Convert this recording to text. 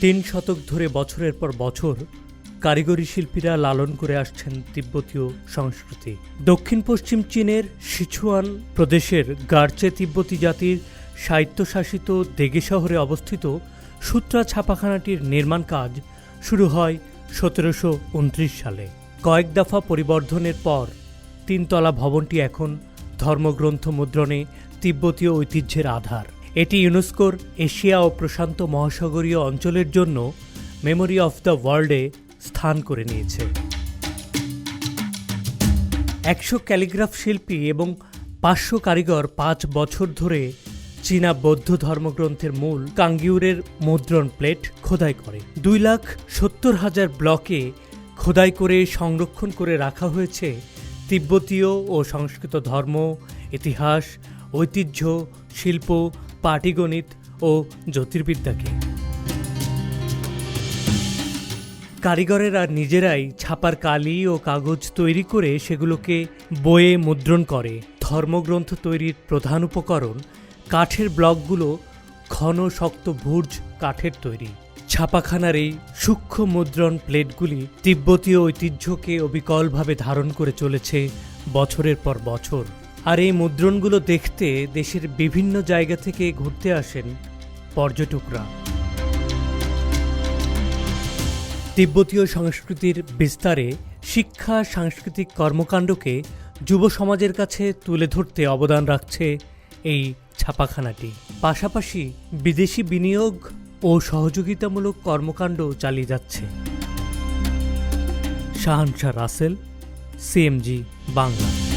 তিন শতক ধরে বছরের পর বছর কারিগরি শিল্পীরা লালন করে আসছেন তিব্বতীয় সংস্কৃতি। দক্ষিণ পশ্চিম চীনের সিচুয়ান প্রদেশের গার্চে তিব্বতী জাতির সাহিত্যশাসিত দেগে শহরে অবস্থিত সূত্রা ছাপাখানাটির নির্মাণ কাজ শুরু হয় সতেরোশো উনত্রিশ সালে। কয়েক দফা পরিবর্ধনের পর তিনতলা ভবনটি এখন ধর্মগ্রন্থ মুদ্রণে তিব্বতীয় ঐতিহ্যের আধার। এটি ইউনেস্কোর এশিয়া ও প্রশান্ত মহাসাগরীয় অঞ্চলের জন্য মেমোরি অফ দ্য ওয়ার্ল্ডে স্থান করে নিয়েছে। একশো ক্যালিগ্রাফ শিল্পী এবং পাঁচশো কারিগর পাঁচ বছর ধরে চীনা বৌদ্ধ ধর্মগ্রন্থের মূল কাঙ্গিউরের মুদ্রণ প্লেট খোদাই করে। দুই লাখ সত্তর হাজার ব্লকে খোদাই করে সংরক্ষণ করে রাখা হয়েছে তিব্বতীয় ও সংস্কৃত ধর্ম, ইতিহাস, ঐতিহ্য, শিল্প পাটিগণিত ও জ্যোতির্বিদ্যাকে। কারিগরেরা নিজেরাই ছাপার কালি ও কাগজ তৈরি করে সেগুলোকে বয়ে মুদ্রণ করে। ধর্মগ্রন্থ তৈরির প্রধান উপকরণ কাঠের ব্লকগুলো ঘন শক্ত ভুর্জ কাঠের তৈরি। ছাপাখানার এই সূক্ষ্ম মুদ্রণ প্লেটগুলি তিব্বতীয় ঐতিহ্যকে অবিকলভাবে ধারণ করে চলেছে বছরের পর বছর। আর এই মুদ্রণগুলো দেখতে দেশের বিভিন্ন জায়গা থেকে ঘুরতে আসেন পর্যটকরা। তিব্বতীয় সংস্কৃতির বিস্তারে শিক্ষা, সাংস্কৃতিক কর্মকাণ্ডকে যুব সমাজের কাছে তুলে ধরতে অবদান রাখছে এই ছাপাখানাটি। পাশাপাশি বিদেশি বিনিয়োগ ও সহযোগিতামূলক কর্মকাণ্ড চালিয়ে যাচ্ছে। শাহানশাহ রাসেল, সিএমজি, বাংলা।